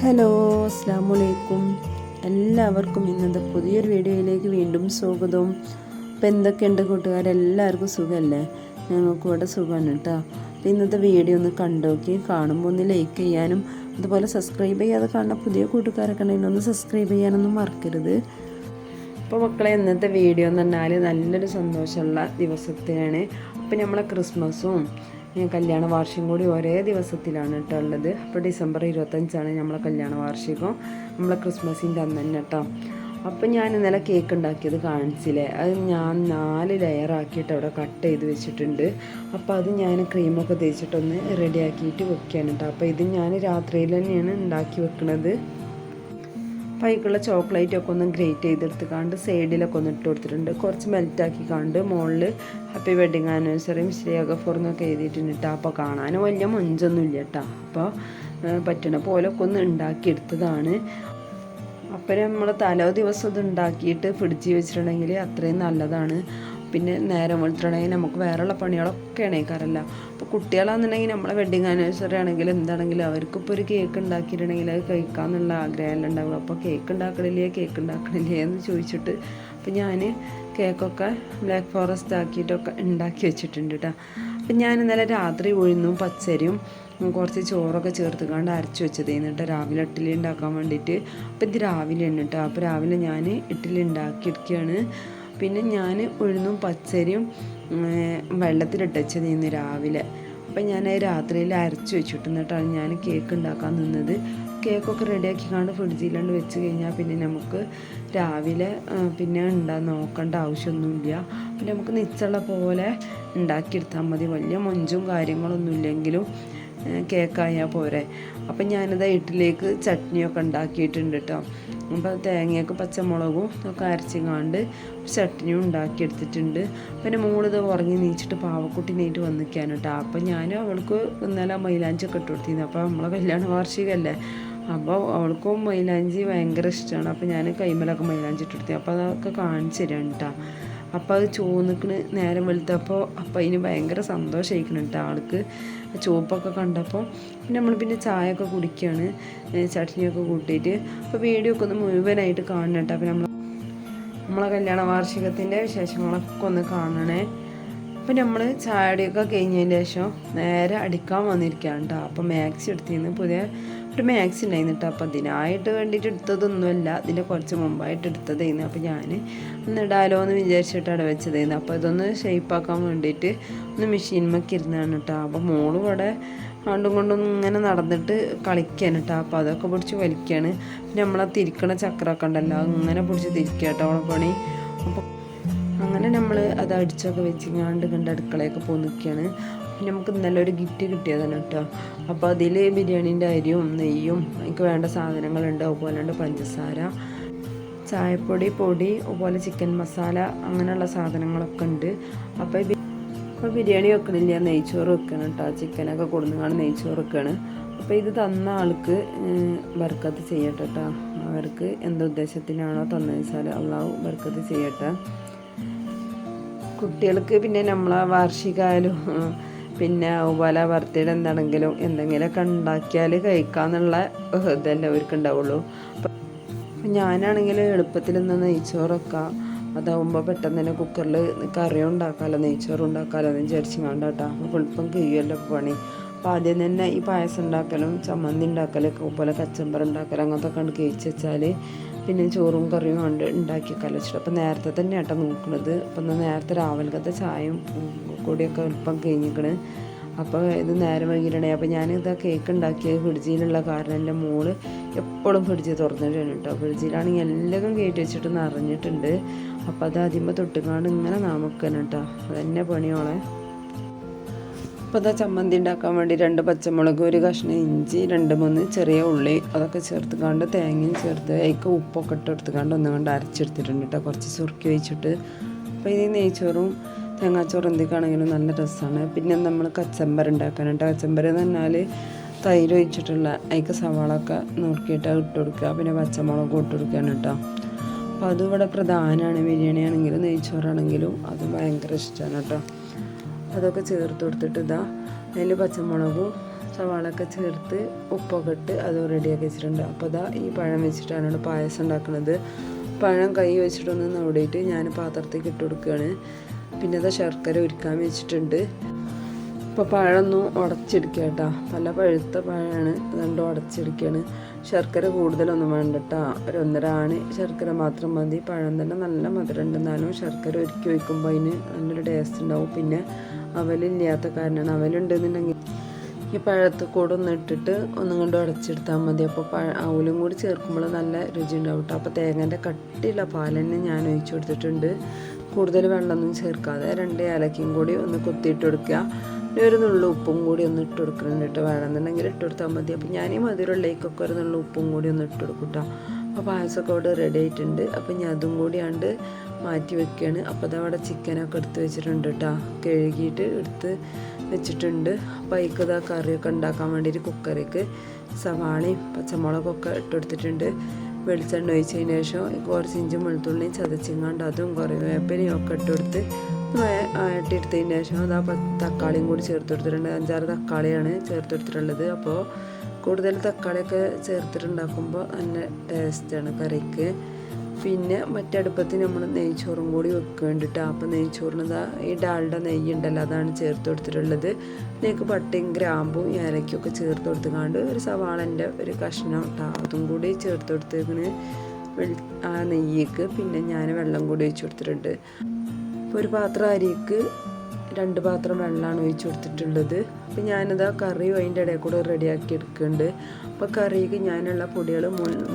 Hello അസ്സാം വലൈക്കും എല്ലാവർക്കും ഇന്നത്തെ പുതിയൊരു വീഡിയോയിലേക്ക് വീണ്ടും സ്വാഗതം. അപ്പോൾ എന്തൊക്കെയുണ്ട് കൂട്ടുകാരെല്ലാവർക്കും സുഖമല്ലേ ഞങ്ങൾക്ക് ഇവിടെ സുഖമാണ് കേട്ടോ. അപ്പോൾ ഇന്നത്തെ വീഡിയോ ഒന്ന് കണ്ടോക്കി കാണുമ്പോൾ ഒന്ന് ലൈക്ക് ചെയ്യാനും അതുപോലെ സബ്സ്ക്രൈബ് ചെയ്യാതെ കാണുന്ന പുതിയ കൂട്ടുകാരൊക്കെ ഉണ്ടെങ്കിൽ ഒന്ന് സബ്സ്ക്രൈബ് ചെയ്യാനൊന്നും മറക്കരുത്. അപ്പോൾ മക്കളെ ഇന്നത്തെ വീഡിയോ എന്ന് പറഞ്ഞാൽ നല്ലൊരു സന്തോഷമുള്ള ദിവസത്തെയാണ്. അപ്പോൾ നമ്മളെ ക്രിസ്മസും ഏ, കല്യാണ വാർഷികം കൂടി ഒരേ ദിവസത്തിലാണ് കേട്ടോ ഉള്ളത്. അപ്പോൾ ഡിസംബർ ഇരുപത്തഞ്ചാണ് നമ്മളെ കല്യാണ വാർഷികം. നമ്മളെ ക്രിസ്മസിന്റെ അന്ന് തന്നെ കേട്ടോ. അപ്പം ഞാൻ ഇന്നലെ കേക്ക് ഉണ്ടാക്കിയത് കാണിച്ചില്ലേ? അത് ഞാൻ നാല് ലെയർ ആക്കിയിട്ട് അവിടെ കട്ട് ചെയ്ത് വെച്ചിട്ടുണ്ട്. അപ്പോൾ അത് ഞാൻ ക്രീമൊക്കെ തേച്ചിട്ടൊന്ന് റെഡിയാക്കിയിട്ട് വെക്കുകയാണ് കേട്ടോ. അപ്പോൾ ഇത് ഞാൻ രാത്രിയിൽ തന്നെയാണ് ഉണ്ടാക്കി വെക്കുന്നത് പൈക്കുള്ള ചോക്ലേറ്റ് ഒക്കെ ഒന്ന് ഗ്രേറ്റ് ചെയ്തെടുത്ത് കാണ്ട് സൈഡിലൊക്കെ ഒന്ന് ഇട്ട് കൊടുത്തിട്ടുണ്ട്. കുറച്ച് മെൽറ്റാക്കി കാണ്ട് മുകളിൽ ഹാപ്പി വെഡിങ് ആനിവേഴ്സറിയും ശ്രീയക ഫോർന്നൊക്കെ എഴുതിയിട്ടുണ്ട് കേട്ടോ അപ്പോൾ കാണാൻ വലിയ മഞ്ചൊന്നും ഇല്ല കേട്ടോ അപ്പോൾ പറ്റണ പോലൊക്കെ ഒന്ന് ഉണ്ടാക്കിയെടുത്തതാണ് അപ്പം നമ്മൾ തലോ ദിവസം ഇത് ഉണ്ടാക്കിയിട്ട് ഫ്രിഡ്ജിൽ വെച്ചിട്ടുണ്ടെങ്കിൽ അത്രയും നല്ലതാണ്. പിന്നെ നേരം വെളുത്തിട്ടുണ്ടെങ്കിൽ നമുക്ക് വേറെയുള്ള പണികളൊക്കെ എണീക്കാറില്ല അപ്പോൾ കുട്ടികളാണെന്നുണ്ടെങ്കിൽ നമ്മളെ വെഡിങ് ആനിവേഴ്സറി ആണെങ്കിലും എന്താണെങ്കിലും അവർക്കിപ്പോൾ ഒരു കേക്ക് ഉണ്ടാക്കിയിട്ടുണ്ടെങ്കിൽ അത് കഴിക്കാമെന്നുള്ള ആഗ്രഹമല്ല ഉണ്ടാവുക. അപ്പോൾ കേക്ക് ഉണ്ടാക്കണില്ലേ കേക്ക് ഉണ്ടാക്കണില്ലേ എന്ന് ചോദിച്ചിട്ട് അപ്പോൾ ഞാൻ കേക്കൊക്കെ ബ്ലാക്ക് ഫോറസ്റ്റ് ആക്കിയിട്ടൊക്കെ ഉണ്ടാക്കി വെച്ചിട്ടുണ്ട് കേട്ടോ അപ്പം ഞാൻ ഇന്നലെ രാത്രി ഉഴുന്നു പച്ചരിയും കുറച്ച് ചോറൊക്കെ ചേർത്ത് കണ്ട് അരച്ച് വെച്ചത് എന്നിട്ട് രാവിലെ ഇഡ്ഡലി ഉണ്ടാക്കാൻ വേണ്ടിയിട്ട്. അപ്പം ഇത് രാവിലെ ഉണ്ട് കേട്ടോ അപ്പോൾ രാവിലെ ഞാൻ ഇഡ്ഡലി ഉണ്ടാക്കിയെടുക്കുകയാണ് പിന്നെ ഞാൻ ഉഴുന്നും പച്ചരിയും വെള്ളത്തിലിട്ടച്ചത് ഇന്ന് രാവിലെ. അപ്പം ഞാൻ രാത്രിയിൽ അരച്ച് വെച്ചിട്ട് എന്നിട്ടാണ് ഞാൻ കേക്ക് ഉണ്ടാക്കാൻ നിന്നത്. കേക്കൊക്കെ റെഡിയാക്കി കണ്ട് ഫ്രിഡ്ജിലാണ്ട് വെച്ച് കഴിഞ്ഞാൽ പിന്നെ നമുക്ക് രാവിലെ പിന്നെ ഉണ്ടാ നോക്കേണ്ട ആവശ്യമൊന്നുമില്ല. പിന്നെ നമുക്ക് നിച്ചുള്ള പോലെ ഉണ്ടാക്കിയെടുത്താൽ മതി. വലിയ മൊഞ്ചും കാര്യങ്ങളൊന്നും ഇല്ലെങ്കിലും കേക്കായാൽ പോരെ. അപ്പം ഞാനിത് ഇട്ടിലേക്ക് ചട്നിയൊക്കെ ഉണ്ടാക്കിയിട്ടുണ്ട് കേട്ടോ അപ്പോൾ തേങ്ങയൊക്കെ പച്ചമുളകും ഒക്കെ അരച്ചിങ്ങാണ്ട് ചട്ടിനി ഉണ്ടാക്കിയെടുത്തിട്ടുണ്ട്. പിന്നെ മോളിത് ഉറങ്ങി നീച്ചിട്ട് പാവക്കുട്ടിനായിട്ട് വന്നിരിക്കാൻ കേട്ടോ. അപ്പം ഞാൻ അവൾക്ക് ഇന്നലെ മൈലാഞ്ചൊക്കെ ഇട്ട് കൊടുത്തിരുന്നു. അപ്പോൾ നമ്മളെ കല്യാണ വാർഷികമല്ലേ? അപ്പോൾ അവൾക്കും മൈലാഞ്ചി ഭയങ്കര ഇഷ്ടമാണ്. അപ്പോൾ ഞാൻ കൈമലൊക്കെ മൈലാഞ്ചി ഇട്ട് കൊടുത്തി. അപ്പോൾ അതൊക്കെ കാണിച്ചു തരാം കേട്ടോ. അപ്പോൾ അത് ചോന്നിക്കണ് നേരം വെളുത്തപ്പോൾ അപ്പോൾ അതിന് ഭയങ്കര സന്തോഷമായിരിക്കണം കേട്ടോ ആൾക്ക്. ചുവപ്പൊക്കെ കണ്ടപ്പോൾ പിന്നെ നമ്മൾ പിന്നെ ചായ ഒക്കെ കുടിക്കുകയാണ് ചട്നിയൊക്കെ കൂട്ടിയിട്ട്. അപ്പോൾ വീഡിയോ ഒക്കെ ഒന്ന് മുഴുവനായിട്ട് കാണണം കേട്ടോ. അപ്പോൾ നമ്മൾ നമ്മളെ കല്യാണ വാർഷികത്തിന്റെ വിശേഷങ്ങളൊക്കെ ഒന്ന് കാണണേ. അപ്പം നമ്മൾ ചായടിയൊക്കെ കഴിഞ്ഞതിന് ശേഷം നേരെ അടിക്കാൻ വന്നിരിക്കുകയാണ് കേട്ടോ. അപ്പോൾ മാക്സി എടുത്തിരുന്ന്. പുതിയ ഒരു മാക്സി ഉണ്ടായിരുന്നു കേട്ടോ അപ്പം അതിനായിട്ട് വേണ്ടിയിട്ട് എടുത്തതൊന്നുമല്ല. ഇതിന്റെ കുറച്ച് മുമ്പായിട്ട് എടുത്തതായിരുന്നു. അപ്പം ഞാൻ ഒന്ന് ഇടാലോ എന്ന് വിചാരിച്ചിട്ടാണ് വെച്ചതായിരുന്നു. അപ്പോൾ ഇതൊന്ന് ഷേപ്പാക്കാൻ വേണ്ടിയിട്ട് ഒന്ന് മെഷീൻമൊക്കെ ഇരുന്നാണ് കേട്ടോ അപ്പം മോൾ ഇവിടെ ആണ്ടും കൊണ്ടും ഇങ്ങനെ നടന്നിട്ട് കളിക്കാൻ കേട്ടോ അപ്പോൾ അതൊക്കെ പിടിച്ച് വലിക്കുകയാണ് പിന്നെ നമ്മളെ തിരിക്കണ ചക്രമൊക്കെ ഉണ്ടല്ലോ അങ്ങനെ പിടിച്ച് തിരിക്കുക കേട്ടോ അവളെ പണി. അപ്പോൾ അങ്ങനെ നമ്മൾ അത് അടിച്ചൊക്കെ വെച്ചിങ്ങാണ്ട് കണ്ട് അടുക്കളയൊക്കെ പോയി നിൽക്കുകയാണ് നമുക്ക് നല്ലൊരു ഗിഫ്റ്റ് കിട്ടിയതാണ് കേട്ടോ. അപ്പോൾ അതിൽ ബിരിയാണീന്റെ അരിയും നെയ്യും എനിക്ക് വേണ്ട സാധനങ്ങളുണ്ട്. അതുപോലെ ഉണ്ട് പഞ്ചസാര ചായപ്പൊടി പൊടി അതുപോലെ ചിക്കൻ മസാല അങ്ങനെയുള്ള സാധനങ്ങളൊക്കെ ഉണ്ട്. അപ്പോൾ ഇപ്പോൾ ബിരിയാണി വെക്കണില്ല. നെയ്ച്ചോറ് വെക്കണം കേട്ടോ. ചിക്കനൊക്കെ കൊടുന്നാണ് നെയ്ച്ചോറ് വെക്കുകയാണ് അപ്പോൾ ഇത് തന്ന ആൾക്ക് ബർക്കത്ത് ചെയ്യട്ടെ കേട്ടോ. അവർക്ക് എന്ത് ഉദ്ദേശത്തിനാണോ തന്നത് വെച്ചാൽ അള്ളാഹു ബർക്കത്ത് ചെയ്യട്ടെ. കുട്ടികൾക്ക് പിന്നെ നമ്മളെ വാർഷികമായാലും പിന്നെ അതുപോലെ ബർത്ത്ഡേ എന്താണെങ്കിലും എന്തെങ്കിലുമൊക്കെ ഉണ്ടാക്കിയാൽ കഴിക്കാന്നുള്ള ഏഹ്, ഇതല്ലേ അവർക്ക് ഉണ്ടാവുള്ളൂ അപ്പം ഞാനാണെങ്കിൽ എളുപ്പത്തിൽ നിന്ന് നെയ്ച്ചോറൊക്കെ അതാവുമ്പോൾ പെട്ടെന്ന് തന്നെ കുക്കറിൽ കറി ഉണ്ടാക്കാമല്ലോ നെയ്ച്ചോറ് ഉണ്ടാക്കാമല്ലോ എന്ന് വിചാരിച്ച് കണ്ടാട്ടാ അപ്പോൾ എളുപ്പം കഴിയുമല്ലോ പണി. അപ്പോൾ ആദ്യം തന്നെ ഈ പായസം ഉണ്ടാക്കലും ചമ്മന്തി ഉണ്ടാക്കലൊക്കെ പോലെ കച്ചമ്പർ ഉണ്ടാക്കലും അങ്ങനത്തെ കണ്ട് കഴിച്ച് വെച്ചാൽ പിന്നെ ചോറും കറിയും ഉണ്ട് ഉണ്ടാക്കി കലച്ചിട്ട് അപ്പം നേരത്തെ തന്നെ ഏട്ടാ നോക്കണത്. അപ്പം എന്നാൽ നേരത്തെ രാവിലത്തെ ചായയും കൂടിയൊക്കെ എളുപ്പം കഴിഞ്ഞിക്കണ്. അപ്പോൾ ഇത് നേരം വൈകിട്ടുണ്ടായി അപ്പോൾ ഞാനിത് കേക്ക് ഉണ്ടാക്കിയത് ഫ്രിഡ്ജിലുള്ള കാരണം എന്റെ മോൾ എപ്പോഴും ഫ്രിഡ്ജ് തുറന്നിട്ടാണ് കേട്ടോ ഫ്രിഡ്ജിലാണെങ്കിൽ എല്ലാം കയറ്റി വെച്ചിട്ട് നിറഞ്ഞിട്ടുണ്ട്. അപ്പോൾ അത് ആദ്യം തൊട്ടുകാണ്ട് ഇങ്ങനെ നാമക്കണം കേട്ടോ അതന്നെ പണിയോളെ അപ്പോൾ അതാ ചമ്മന്തി ഉണ്ടാക്കാൻ വേണ്ടി രണ്ട് പച്ചമുളക് ഒരു കഷ്ണം ഇഞ്ചി രണ്ട് മൂന്ന് ചെറിയ ഉള്ളി അതൊക്കെ ചേർത്ത് കണ്ട് തേങ്ങയും ചേർത്ത് അതിക്ക് ഉപ്പൊക്കെ ഇട്ട് എടുത്തുകൊണ്ട് ഒന്നും കൊണ്ട് അരച്ചെടുത്തിട്ടുണ്ട് കേട്ടോ. കുറച്ച് സുറുക്കി വെച്ചിട്ട്. അപ്പോൾ ഇത് നെയ്ച്ചോറും തേങ്ങാച്ചോറും എന്തൊക്കെയാണെങ്കിലും നല്ല രസമാണ്. പിന്നെ നമ്മൾ കച്ചമ്പർ ഉണ്ടാക്കാനുണ്ട് കച്ചമ്പർ എന്ന് പറഞ്ഞാൽ തൈര് ഒഴിച്ചിട്ടുള്ള അതിക്ക് സവാളൊക്കെ നുറുക്കിയിട്ട് ഇട്ട് കൊടുക്കുക. പിന്നെ പച്ചമുളക് ഇട്ട് കൊടുക്കുകയാണ് കേട്ടോ. അപ്പോൾ അതും ഇവിടെ പ്രധാനമാണ്. ബിരിയാണി ആണെങ്കിലും നെയ്ച്ചോറാണെങ്കിലും അത് ഭയങ്കര ഇഷ്ടമാണ് കേട്ടോ. അതൊക്കെ ചേർത്ത് കൊടുത്തിട്ട് ഇതാ അതിൽ പച്ചമുളകും സവാളൊക്കെ ചേർത്ത് ഉപ്പൊക്കെ ഇട്ട് അത് റെഡിയാക്കി വെച്ചിട്ടുണ്ട്. അപ്പോൾ ഇതാ ഈ പഴം വെച്ചിട്ടാണ് പായസം ഉണ്ടാക്കുന്നത്. പഴം കൈ വെച്ചിട്ടൊന്ന് നോടിയിട്ട് ഞാൻ പാത്രത്തേക്ക് ഇട്ട് കൊടുക്കുകയാണ്. പിന്നെ അത് ശർക്കര ഉരുക്കാൻ വെച്ചിട്ടുണ്ട്. ഇപ്പോൾ പഴമൊന്നും ഉടച്ചെടുക്കുക കേട്ടോ. നല്ല പഴുത്ത പഴമാണ്. അതുകൊണ്ട് ഉടച്ചെടുക്കുകയാണ്. ശർക്കര കൂടുതലൊന്നും വേണ്ട ഒരു ഒന്നര ആണ് ശർക്കര മാത്രം മതി. പഴം തന്നെ നല്ല മധുരം ഉണ്ട് എന്നാലും ശർക്കര ഒരുക്കി വയ്ക്കുമ്പോൾ അതിന് നല്ലൊരു ടേസ്റ്റ് ഉണ്ടാവും. പിന്നെ അവലില്ലാത്ത കാരണമാണ് അവലുണ്ടെന്നുണ്ടെങ്കിൽ ഈ പഴത്ത് കൂടെ ഒന്ന് ഇട്ടിട്ട് ഒന്നും കൊണ്ട് ഉടച്ചെടുത്താൽ മതി. അപ്പോൾ പഴ അവലും കൂടി ചേർക്കുമ്പോൾ നല്ല രുചി ഉണ്ടാവും കേട്ടോ അപ്പോൾ തേങ്ങേന്റെ കട്ടിയുള്ള പാൽ തന്നെ ഞാൻ ഒഴിച്ചു കൊടുത്തിട്ടുണ്ട്. കൂടുതൽ വെള്ളമൊന്നും ചേർക്കാതെ രണ്ട് ഏലക്കയും കൂടി ഒന്ന് കുത്തിയിട്ട് കൊടുക്കുക. പിന്നെ ഒരു ഉപ്പും കൂടി ഒന്ന് ഇട്ട് കൊടുക്കണം കേട്ടോ. വേണമെന്നുണ്ടെങ്കിൽ ഇട്ട് കൊടുത്താൽ മതി. അപ്പോൾ ഞാൻ ഈ മധുരമുള്ളിലേക്കൊക്കെ ഒരു നുള്ളു ഉപ്പും കൂടി ഒന്ന് ഇട്ട് കൊടുക്കും അപ്പോൾ പായസമൊക്കെ അവിടെ റെഡി ആയിട്ടുണ്ട്. അപ്പോൾ ഞാൻ അതും കൂടിയാണ്ട് മാറ്റി വെക്കുകയാണ്. അപ്പോൾ അതവിടെ ചിക്കനൊക്കെ എടുത്ത് വെച്ചിട്ടുണ്ട് കേട്ടോ. കഴുകിയിട്ട് എടുത്ത് വെച്ചിട്ടുണ്ട്. അപ്പോൾ ഇതാ കറിയൊക്കെ ഉണ്ടാക്കാൻ വേണ്ടിയിട്ട് കുക്കറിക്ക് സവാളയും പച്ചമുളകൊക്കെ ഇട്ടെടുത്തിട്ടുണ്ട് വെളിച്ചെണ്ണ ഒഴിച്ചതിന് ശേഷം കുറച്ച് ഇഞ്ചും വെളുത്തുള്ളിയും ചതച്ചിങ്ങാണ്ട് അതും കുറേ വേപ്പനയും ഒക്കെ ഇട്ടെടുത്ത് ആയിട്ടെടുത്തതിന് ശേഷം അതാ തക്കാളിയും കൂടി ചേർത്ത് കൊടുത്തിട്ടുണ്ട്. അഞ്ചാറ് തക്കാളിയാണ് ചേർത്ത് കൊടുത്തിട്ടുള്ളത്. അപ്പോൾ കൂടുതൽ തക്കാളിയൊക്കെ ചേർത്തിട്ടുണ്ടാക്കുമ്പോൾ നല്ല ടേസ്റ്റാണ് കറിക്ക്. പിന്നെ മറ്റടുപ്പത്ത് നമ്മൾ നെയ്ച്ചോറും കൂടി വെക്കേണ്ടിട്ട് അപ്പോൾ നെയ്ച്ചോറിന് ഈ ഡാളുടെ നെയ്യ് ഉണ്ടല്ലോ അതാണ് ചേർത്ത് കൊടുത്തിട്ടുള്ളത്. നെയ്ക്ക് പട്ടയും ഗ്രാമ്പും ഏലക്കൊക്കെ ചേർത്ത് കൊടുത്തുകൊണ്ട് ഒരു സവാളന്റെ ഒരു കഷ്ണം ഇട്ടാ അതും കൂടി ചേർത്ത് കൊടുത്തേക്കണ് ആ നെയ്യേക്ക്. പിന്നെ ഞാൻ വെള്ളം കൂടി ഒഴിച്ചു കൊടുത്തിട്ടുണ്ട്. ഇപ്പോൾ ഒരു പാത്രം അരിക്ക് രണ്ട് പാത്രം വെള്ളമാണ് ഒഴിച്ച് കൊടുത്തിട്ടുള്ളത്. അപ്പോൾ ഞാനിത് ആ കറിയും അതിന്റെ ഇടയിൽ കൂടെ റെഡിയാക്കി എടുക്കുന്നുണ്ട്. അപ്പോൾ കറിക്ക് ഞാനുള്ള പൊടികൾ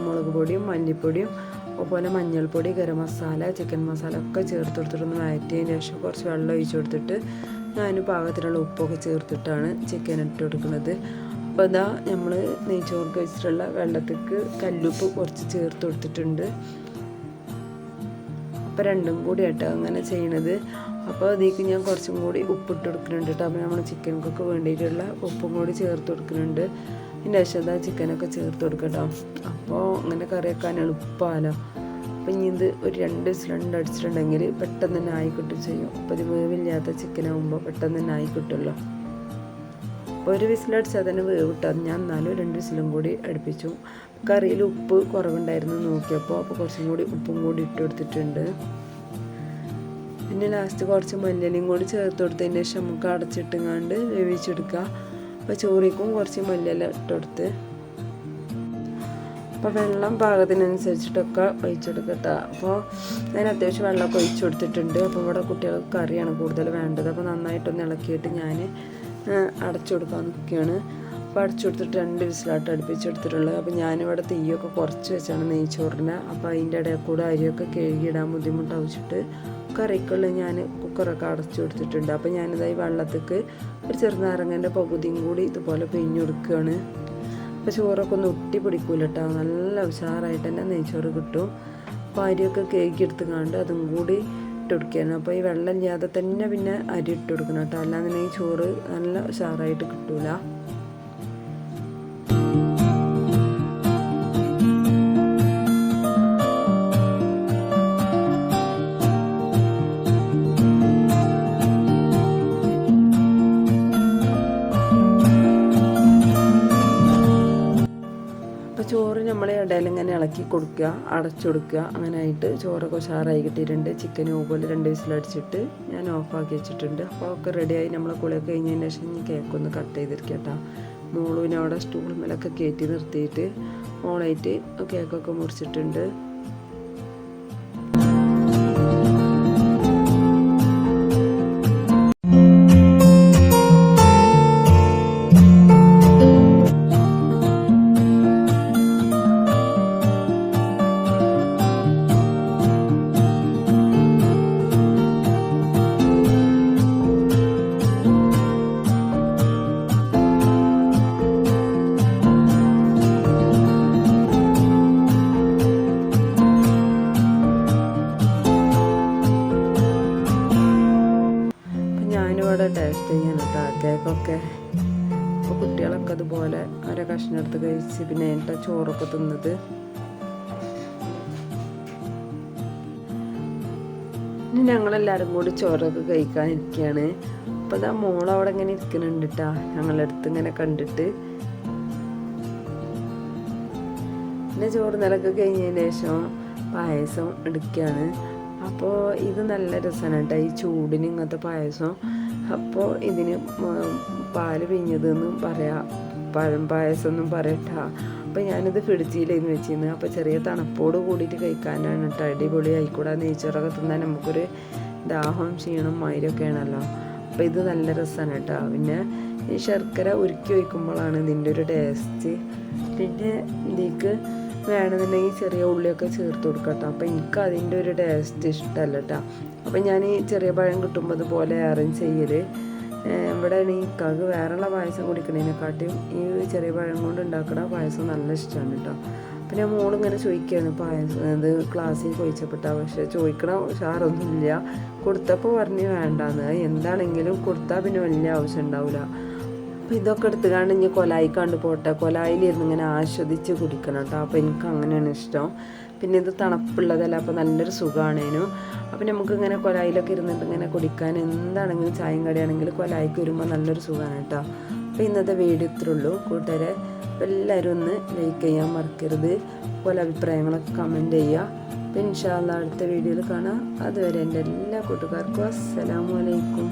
മുളക് പൊടിയും മല്ലിപ്പൊടിയും അതുപോലെ മഞ്ഞൾപ്പൊടി ഗരം മസാല ചിക്കൻ മസാല ഒക്കെ ചേർത്ത് കൊടുത്തിട്ടൊന്ന് വഴറ്റിയതിന് ശേഷം കുറച്ച് വെള്ളം ഒഴിച്ച് കൊടുത്തിട്ട് ഞാൻ പാകത്തിനുള്ള ഉപ്പൊക്കെ ചേർത്തിട്ടാണ് ചിക്കൻ ഇട്ട് കൊടുക്കുന്നത്. അപ്പോൾ ഇതാ നമ്മൾ നെയ്ച്ചോർക്ക് വെച്ചിട്ടുള്ള വെള്ളത്തേക്ക് കല്ലുപ്പ് കുറച്ച് ചേർത്ത് കൊടുത്തിട്ടുണ്ട്. അപ്പോൾ രണ്ടും കൂടി ആയിട്ട് അങ്ങനെ ചെയ്യണത്. അപ്പോൾ അതിലേക്ക് ഞാൻ കുറച്ചും കൂടി ഉപ്പിട്ട് കൊടുക്കുന്നുണ്ട് കേട്ടോ. അപ്പോൾ നമ്മൾ ചിക്കനൊക്കെ വേണ്ടിയിട്ടുള്ള ഉപ്പും കൂടി ചേർത്ത് കൊടുക്കുന്നുണ്ട്. പിന്നെ ശേഷം ചിക്കനൊക്കെ ചേർത്ത് കൊടുക്കട്ടോ അപ്പോൾ അങ്ങനെ കറി വെക്കാൻ എളുപ്പമല്ലോ അപ്പം ഇനി ഇത് ഒരു രണ്ട് സിലിണ്ടർ അടിച്ചിട്ടുണ്ടെങ്കിൽ പെട്ടെന്ന് തന്നെ ആയിക്കിട്ടും ചെയ്യും. അപ്പോൾ ഇത് വേവില്ലാത്ത ചിക്കനാകുമ്പോൾ പെട്ടെന്ന് തന്നെ ആയി കിട്ടുമല്ലോ. അപ്പോൾ ഒരു വിസിലടിച്ച് അതിന് വേവിട്ടത് ഞാൻ എന്നാലും രണ്ട് വിസിലും കൂടി അടുപ്പിച്ചു. കറിയിൽ ഉപ്പ് കുറവുണ്ടായിരുന്നു നോക്കിയപ്പോൾ അപ്പോൾ കുറച്ചും കൂടി ഉപ്പും കൂടി ഇട്ട് കൊടുത്തിട്ടുണ്ട്. പിന്നെ ലാസ്റ്റ് കുറച്ച് മല്ലിയിലയും കൂടി ചേർത്ത് കൊടുത്തതിന് ശേഷം നമുക്ക് അടച്ചിട്ടുങ്ങാണ്ട് വേവിച്ചെടുക്കുക. അപ്പോൾ ചോറിക്കും കുറച്ച് മല്ലിയില ഇട്ടുകൊടുത്ത് അപ്പോൾ വെള്ളം പാകത്തിനനുസരിച്ചിട്ടൊക്കെ ഒഴിച്ചെടുക്കട്ടെ അപ്പോൾ ഞാൻ അത്യാവശ്യം വെള്ളമൊക്കെ ഒഴിച്ചു കൊടുത്തിട്ടുണ്ട്. അപ്പോൾ ഇവിടെ കുട്ടികൾക്ക് കറിയാണ് കൂടുതൽ വേണ്ടത്. അപ്പോൾ നന്നായിട്ടൊന്ന് ഇളക്കിയിട്ട് ഞാൻ അടച്ചു കൊടുക്കാൻ നിൽക്കുകയാണ് അപ്പോൾ അടച്ചു കൊടുത്തിട്ട് രണ്ട് വിസിലായിട്ട് അടുപ്പിച്ചെടുത്തിട്ടുള്ളത്. അപ്പോൾ ഞാനിവിടെ തീയൊക്കെ കുറച്ച് വെച്ചാണ് നെയ്ച്ചോറിന്. അപ്പോൾ അതിന്റെ ഇടയിൽ കൂടെ അരിയൊക്കെ കഴുകിയിടാൻ ബുദ്ധിമുട്ടാവിച്ചിട്ട് കറിക്കുള്ള ഞാൻ കുക്കറൊക്കെ അടച്ചു കൊടുത്തിട്ടുണ്ട് അപ്പോൾ ഞാനിതായി വെള്ളത്തേക്ക് ഒരു ചെറുനാരങ്ങന്റെ പകുതിയും കൂടി ഇതുപോലെ പിഴിഞ്ഞു കൊടുക്കുകയാണ് അപ്പോൾ ചോറൊക്കെ ഒന്ന് ഒട്ടി പിടിക്കൂല കേട്ടോ നല്ല ഉഷാറായിട്ട് തന്നെ നെയ്ച്ചോറ് കിട്ടും. അപ്പോൾ അരിയൊക്കെ കേക്ക് എടുത്ത് കണ്ട് അതും കൂടി ഇട്ട് കൊടുക്കുകയാണ് അപ്പോൾ ഈ വെള്ളം ഇല്ലാതെ തന്നെ പിന്നെ അരി ഇട്ട് കൊടുക്കണം കേട്ടോ. അല്ലാതെ ചോറ് നല്ല ഉഷാറായിട്ട് കിട്ടൂല. കൊടുക്കുക അടച്ചു കൊടുക്കുക. അങ്ങനെ ആയിട്ട് ചോറൊക്കെ ഉഷാറായി കിട്ടിയിട്ടുണ്ട്. ചിക്കൻ പോലെ രണ്ട് വിസിലടിച്ചിട്ട് ഞാൻ ഓഫാക്കി വെച്ചിട്ടുണ്ട്. അപ്പോൾ ഒക്കെ റെഡിയായി നമ്മൾ കുളിയൊക്കെ കഴിഞ്ഞതിന് ശേഷം കേക്ക് ഒന്ന് കട്ട്. ചെയ്തിരിക്കട്ടോ മോളുവിനെ അവിടെ സ്റ്റൂൾ മേലൊക്കെ കയറ്റി നിർത്തിയിട്ട് മോളായിട്ട് കേക്കൊക്കെ മുറിച്ചിട്ടുണ്ട്. അപ്പം ടേസ്റ്റ് ചെയ്യാൻ കേട്ടോ കേക്കൊക്കെ അപ്പോൾ കുട്ടികളൊക്കെ അതുപോലെ അര കഷ്ണം എടുത്ത് കഴിച്ച് പിന്നെ എന്റെ ചോറൊക്കെ തിന്നത്. ഇനി ഞങ്ങളെല്ലാവരും കൂടി ചോറൊക്കെ കഴിക്കാനിരിക്കുകയാണ് അപ്പോൾ ഇതാ മോളവിടെ ഇങ്ങനെ ഇരിക്കുന്നുണ്ട് കേട്ടോ ഞങ്ങളുടെ ഇങ്ങനെ കണ്ടിട്ട്. പിന്നെ ചോറ് നിലയ്ക്ക് കഴിഞ്ഞതിന് ശേഷം പായസം എടുക്കുകയാണ് അപ്പോൾ ഇത് നല്ല രസമാണ് കേട്ടോ ഈ ചൂടിന് ഇങ്ങനത്തെ പായസം. അപ്പോൾ ഇതിന് പാൽ പിഞ്ഞതെന്ന് പറയാം പഴം പായസം എന്നും പറയട്ട. അപ്പോൾ ഞാനിത് ഫ്രിഡ്ജിലായിരുന്നു വെച്ചിരുന്നത് അപ്പോൾ ചെറിയ തണുപ്പോട് കൂടിയിട്ട് കഴിക്കാനാണ് കേട്ടോ. അടിപൊളി ആയിക്കൂടാ. നെയ്ച്ചോറൊക്കെ തിന്നാൻ നമുക്കൊരു ദാഹം ക്ഷീണം മൈരൊക്കെയാണല്ലോ അപ്പോൾ ഇത് നല്ല രസമാണ് കേട്ടോ. പിന്നെ ഈ ശർക്കര ഉരുക്കി വയ്ക്കുമ്പോഴാണ് ഇതിന്റെ ഒരു ടേസ്റ്റ്. പിന്നെ ഇതിക്ക് വേണമെന്നുണ്ടെങ്കിൽ ചെറിയ ഉള്ളിയൊക്കെ ചേർത്ത് കൊടുക്കട്ടോ അപ്പോൾ എനിക്ക് അതിന്റെ ഒരു ടേസ്റ്റ് ഇഷ്ടമല്ല കേട്ടോ അപ്പോൾ ഞാൻ ഈ ചെറിയ പഴം കിട്ടുമ്പോൾ അതുപോലെ അറേഞ്ച് ചെയ്യൽ ഇവിടെ ഈ കക് വേറെയുള്ള പായസം കുടിക്കണതിനെക്കാട്ടിയും ഈ ചെറിയ പഴം കൊണ്ട് ഉണ്ടാക്കുന്ന പായസം നല്ല ഇഷ്ടമാണ് കേട്ടോ പിന്നെ മോളിങ്ങനെ ചോദിക്കുകയാണ് പായസം ഇത് ക്ലാസ്സിൽ ചോദിച്ചപ്പെട്ടാ? പക്ഷെ ചോദിക്കണ ഉഷാറൊന്നുമില്ല. കൊടുത്തപ്പോൾ പറഞ്ഞ് വേണ്ടാന്ന്. എന്താണെങ്കിലും കൊടുത്താൽ പിന്നെ വലിയ ആവശ്യം ഉണ്ടാവില്ല അപ്പോൾ ഇതൊക്കെ എടുത്തുകൊണ്ട് ഇനി കൊലായി കണ്ട് പോട്ടെ. കൊലായിലിരുന്ന് ഇങ്ങനെ ആസ്വദിച്ച് കുടിക്കണം കേട്ടോ. അപ്പോൾ എനിക്ക് അങ്ങനെയാണ് ഇഷ്ടം. പിന്നെ ഇത് തണുപ്പുള്ളതല്ല അപ്പോൾ നല്ലൊരു സുഖമാണേനു അപ്പോൾ നമുക്ക് ഇങ്ങനെ കൊലായിലൊക്കെ ഇരുന്നിട്ട് ഇങ്ങനെ കുടിക്കാൻ എന്താണെങ്കിലും ചായയും കടിയാണെങ്കിലും കൊലായിക്ക് വരുമ്പോൾ നല്ലൊരു സുഖമാണ് കേട്ടോ. അപ്പോൾ ഇന്നത്തെ വീഡിയോ ഇത്രേ ഉള്ളൂ. കൂട്ടുകാരെ എല്ലാവരും ഒന്ന് ലൈക്ക് ചെയ്യാൻ മറക്കരുത്. പോലെ അഭിപ്രായങ്ങളൊക്കെ കമന്റ് ചെയ്യുക. അപ്പോൾ ഇൻഷാല്ല അടുത്ത വീഡിയോയിൽ കാണാം. അതുവരെ എന്റെ എല്ലാ കൂട്ടുകാർക്കും അസ്സലാമു അലൈക്കും.